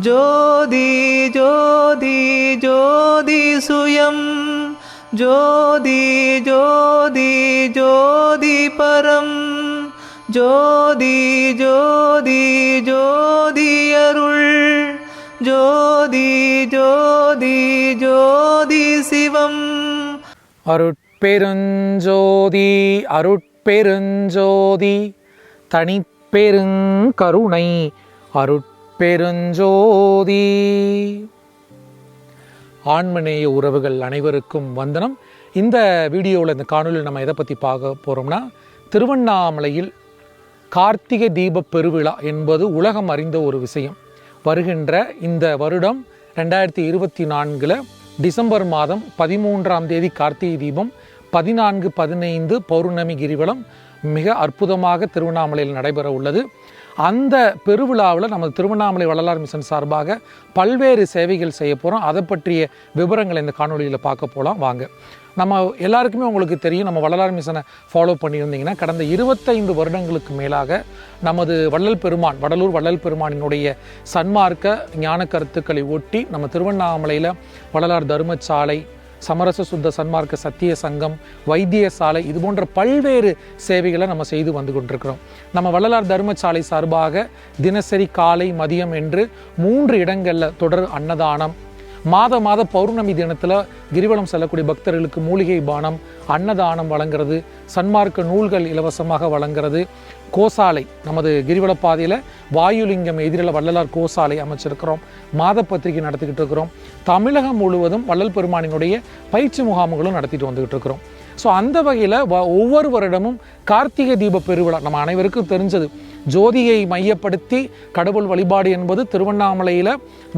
ஜோதி ஜோதி ஜோதி சுயம். ஜோதி ஜோதி ஜோதி பரம். ஜோதி ஜோதி ஜோதி அருள். ஜோதி ஜோதி ஜோதி சிவம். அருட்பெருஞ்சோதி அருட்பெருஞ்சோதி தனிப்பெருங்கருணை அருட் பெருஞ்சோதி. ஆண்மநேய உறவுகள் அனைவருக்கும் வந்தனம். இந்த வீடியோவில் இந்த காணொலியில் நம்ம எதை பற்றி பார்க்க போகிறோம்னா திருவண்ணாமலையில் கார்த்திகை தீப பெருவிழா என்பது உலகம் அறிந்த ஒரு விஷயம். வருகின்ற இந்த வருடம் ரெண்டாயிரத்தி இருபத்தி நான்கில் டிசம்பர் மாதம் பதிமூன்றாம் தேதி கார்த்திகை தீபம் பதினான்கு பதினைந்து பௌர்ணமி கிரிவலம் மிக அற்புதமாக திருவண்ணாமலையில் நடைபெற உள்ளது. அந்த பெருவிழாவில் நமது திருவண்ணாமலை வள்ளலார் மிஷன் சார்பாக பல்வேறு சேவைகள் செய்ய போகிறோம் அதை பற்றிய விவரங்களை இந்த காணொலியில் பார்க்க போகலாம் வாங்க. நம்ம எல்லாருக்குமே உங்களுக்கு தெரியும். நம்ம வள்ளலார் மிஷனை ஃபாலோ பண்ணியிருந்தீங்கன்னா கடந்த இருபத்தைந்து வருடங்களுக்கு மேலாக நமது வள்ளல் பெருமான் வடலூர் வள்ளல் பெருமானினுடைய சன்மார்க்க ஞான கருத்துக்களை ஒட்டி நம்ம திருவண்ணாமலையில் வள்ளலார் தர்மசாலை சமரச சுத்த சன்மார்க்க சத்திய சங்கம் வைத்தியசாலை இது போன்ற பல்வேறு சேவைகளை நம்ம செய்து வந்து கொண்டிருக்கிறோம். நம்ம வள்ளலார் தர்மசாலை சார்பாக தினசரி காலை மதியம் என்று மூன்று இடங்களில் தொடர் அன்னதானம் மாத மாத பௌர்ணமி தினத்தில் கிரிவலம் செல்லக்கூடிய பக்தர்களுக்கு மூலிகை பானம் அன்னதானம் வழங்குறது சன்மார்க்க நூல்கள் இலவசமாக வழங்குறது. கோசாலை நமது கிரிவல பாதையில் வாயுலிங்கம் எதிரில் வள்ளலார் கோசாலை அமைச்சிருக்கிறோம். மாத பத்திரிகை நடத்திக்கிட்டு இருக்கிறோம். தமிழகம் முழுவதும் வள்ளல் பெருமானினுடைய பயிற்சி முகாம்களும் நடத்திட்டு வந்துகிட்டு இருக்கிறோம். ஸோ அந்த வகையில் ஒவ்வொரு வருடமும் கார்த்திகை தீப பெருவிழா நம்ம அனைவருக்கும் தெரிஞ்சது. ஜோதியை மையப்படுத்தி கடவுள் வழிபாடு என்பது திருவண்ணாமலையில்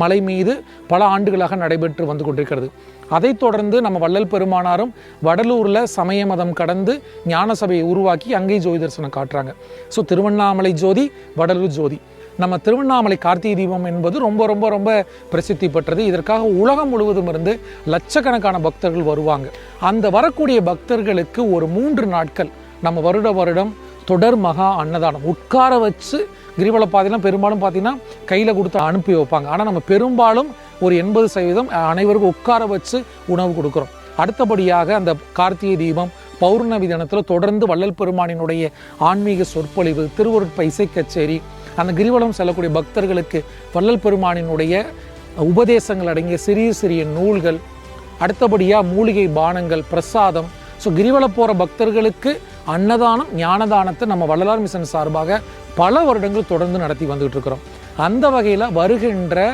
மலை மீது பல ஆண்டுகளாக நடைபெற்று வந்து கொண்டிருக்கிறது. அதைத் தொடர்ந்து நம்ம வள்ளல் பெருமானாரும் வடலூரில் சமய மதம் கடந்து ஞான சபையை உருவாக்கி அங்கே ஜோதி தரிசனம் காட்டுறாங்க. ஸோ திருவண்ணாமலை ஜோதி வடலூர் ஜோதி. நம்ம திருவண்ணாமலை கார்த்திகை தீபம் என்பது ரொம்ப ரொம்ப ரொம்ப பிரசித்தி பெற்றது. இதற்காக உலகம் முழுவதும் இருந்து லட்சக்கணக்கான பக்தர்கள் வருவாங்க. அந்த வரக்கூடிய பக்தர்களுக்கு ஒரு மூன்று நாட்கள். நம்ம வருட வருடம் தொடர் மகா அன்னதானம். உட்கார வச்சு கிரிவல பாதையெல்லாம் பெரும்பாலும் பார்த்தீங்கன்னா கையில் கொடுத்து அனுப்பி வைப்பாங்க. ஆனால் நம்ம பெரும்பாலும் ஒரு எண்பது சதவீதம் அனைவருக்கும் உட்கார வச்சு உணவு கொடுக்குறோம். அடுத்தபடியாக அந்த கார்த்திகை தீபம் பௌர்ணமி தினத்தில் தொடர்ந்து வள்ளல் பெருமானினுடைய ஆன்மீக சொற்பொழிவு திருவருட்ப இசை கச்சேரி அந்த கிரிவலம் செல்லக்கூடிய பக்தர்களுக்கு வள்ளல் பெருமானினுடைய உபதேசங்கள் அடங்கிய சிறிய சிறிய நூல்கள் அடுத்தபடியாக மூலிகை பானங்கள் பிரசாதம். ஸோ கிரிவல போகிற பக்தர்களுக்கு அன்னதானம் ஞானதானத்தை நம்ம வள்ளலார் மிஷன் சார்பாக பல வருடங்கள் தொடர்ந்து நடத்தி வந்துகிட்டு இருக்கிறோம். அந்த வகையில் வருகின்ற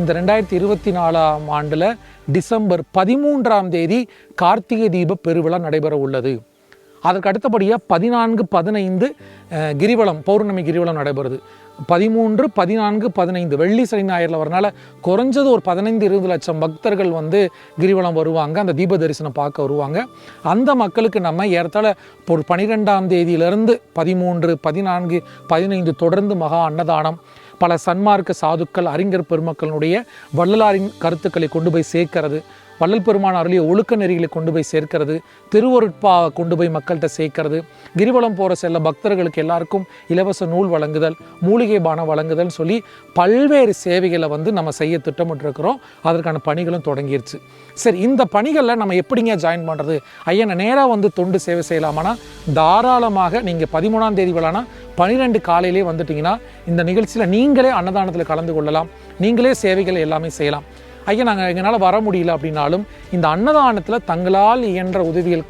இந்த ரெண்டாயிரத்தி இருபத்தி நாலாம் ஆண்டில் டிசம்பர் பதிமூன்றாம் தேதி கார்த்திகை தீப பெருவிழா நடைபெற உள்ளது. அதற்கு அடுத்தபடியாக பதினான்கு பதினைந்து கிரிவலம் பௌர்ணமி கிரிவலம் நடைபெறுது. பதிமூன்று பதினான்கு பதினைந்து வெள்ளி சனி ஞாயிறில் வரனால குறைஞ்சது ஒரு பதினைந்து இருபது லட்சம் பக்தர்கள் வந்து கிரிவலம் வருவாங்க அந்த தீப தரிசனம் பார்க்க வருவாங்க. அந்த மக்களுக்கு நம்ம ஏறத்தாழ ஒரு பனிரெண்டாம் தேதியிலிருந்து பதிமூன்று பதினான்கு பதினைந்து தொடர்ந்து மகா அன்னதானம் பல சன்மார்க்க சாதுக்கள் அறிஞர் பெருமக்களுடைய வள்ளலாரின் கருத்துக்களை கொண்டு போய் சேர்க்கிறது. வள்ளல் பெருமான் அருளிய ஒழுக்க நெறிகளை கொண்டு போய் சேர்க்கிறது திருவருட்பா கொண்டு போய் மக்கள்கிட்ட சேர்க்கிறது கிரிவலம் போகிற செல்ல பக்தர்களுக்கு எல்லாருக்கும் இலவச நூல் வழங்குதல் மூலிகை பானம் வழங்குதல் சொல்லி பல்வேறு சேவைகளை வந்து நம்ம செய்ய திட்டமிட்டிருக்கிறோம். அதற்கான பணிகளும் தொடங்கிருச்சு. சரி இந்த பணிகளில் நம்ம எப்படிங்க ஜாயின் பண்ணுறது ஐயா நேராக வந்து தொண்டு சேவை செய்யலாமானா? தாராளமாக நீங்கள் பதிமூணாம் தேதி விழானா பன்னிரெண்டு காலையிலே வந்துட்டிங்கன்னா இந்த நிகழ்ச்சியில் நீங்களே அன்னதானத்தில் கலந்து கொள்ளலாம். நீங்களே சேவைகள் எல்லாமே செய்யலாம். ஐயா நாங்கள் எங்களால் வர முடியல அப்படின்னாலும் இந்த அன்னதானத்தில் தங்களால் இயன்ற உதவிகள்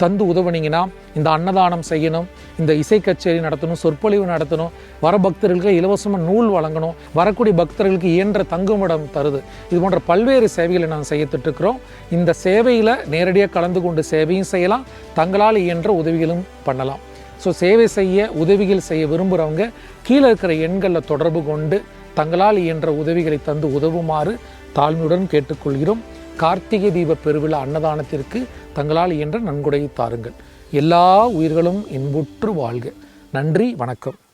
தந்து உதவுனீங்கன்னா இந்த அன்னதானம் செய்யணும் இந்த இசை கச்சேரி நடத்தணும் சொற்பொழிவு நடத்தணும் வர பக்தர்களுக்கு இலவசமாக நூல் வழங்கணும் வரக்கூடிய பக்தர்களுக்கு இயன்ற தங்குமிடம் தருது. இது போன்ற பல்வேறு சேவைகளை நாங்கள் செய்ய இந்த சேவையில் நேரடியாக கலந்து கொண்டு சேவையும் செய்யலாம் தங்களால் இயன்ற உதவிகளும் பண்ணலாம். ஸோ சேவை செய்ய உதவிகள் செய்ய விரும்புகிறவங்க கீழே இருக்கிற எண்களில் தொடர்பு கொண்டு தங்களால் இயன்ற உதவிகளை தந்து உதவுமாறு தாழ்மையுடன் கேட்டுக்கொள்கிறோம். கார்த்திகை தீப பெருவிழா அன்னதானத்திற்கு தங்களால் இயன்ற நன்கொடையை தாருங்கள். எல்லா உயிர்களும் இன்புற்று வாழ்க. நன்றி வணக்கம்.